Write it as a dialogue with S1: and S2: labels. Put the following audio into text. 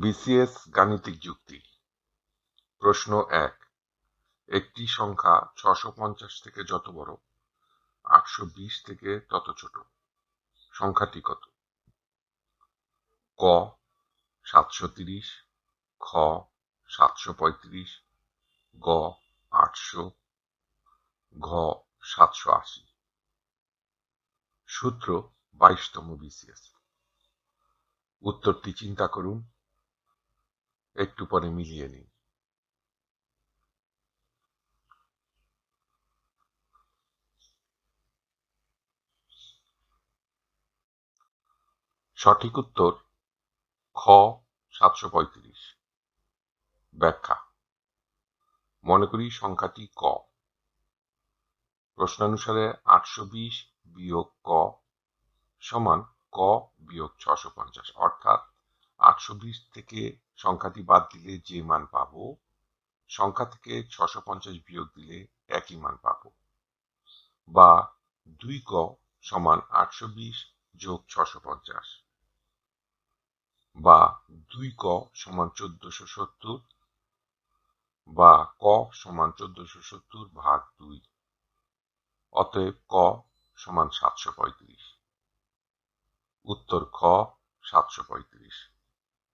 S1: BCS গাণিতিক যুক্তি। প্রশ্ন এক, একটি সংখ্যা ছশো থেকে যত বড়, আটশো বিশ থেকে তত ছোট, সংখ্যাটি কত? ক, সাতশো তিরিশ, খ, সাতশো পঁয়ত্রিশ, গ, আটশো, ঘ, সাতশো আশি। সূত্র বাইশতম বিসিএস। উত্তরটি চিন্তা করুন। একটু পরে মিলিয়ে নিন সঠিক উত্তর, খ সাতশো পঁয়ত্রিশ। ব্যাখ্যা, মনে করি সংখ্যাটি ক। প্রশ্নানুসারে আটশো বিশ বিয়োগ ক সমান ক বিয়োগ ছশো পঞ্চাশ। অর্থাৎ আটশো বিশ থেকে সংখ্যাটি বাদ দিলে যে মান পাব, সংখ্যা থেকে ছশো পঞ্চাশ বিয়োগ দিলে একই মান পাব। বা দুই ক সমান আটশো বিশ যোগ ছশো পঞ্চাশ। বা দুই ক সমান চোদ্দশো সত্তর। বা ক সমান চোদ্দশো সত্তর ভাগ দুই। অতএব ক সমান সাতশো পঁয়ত্রিশ। উত্তর খ সাতশো পঁয়ত্রিশ।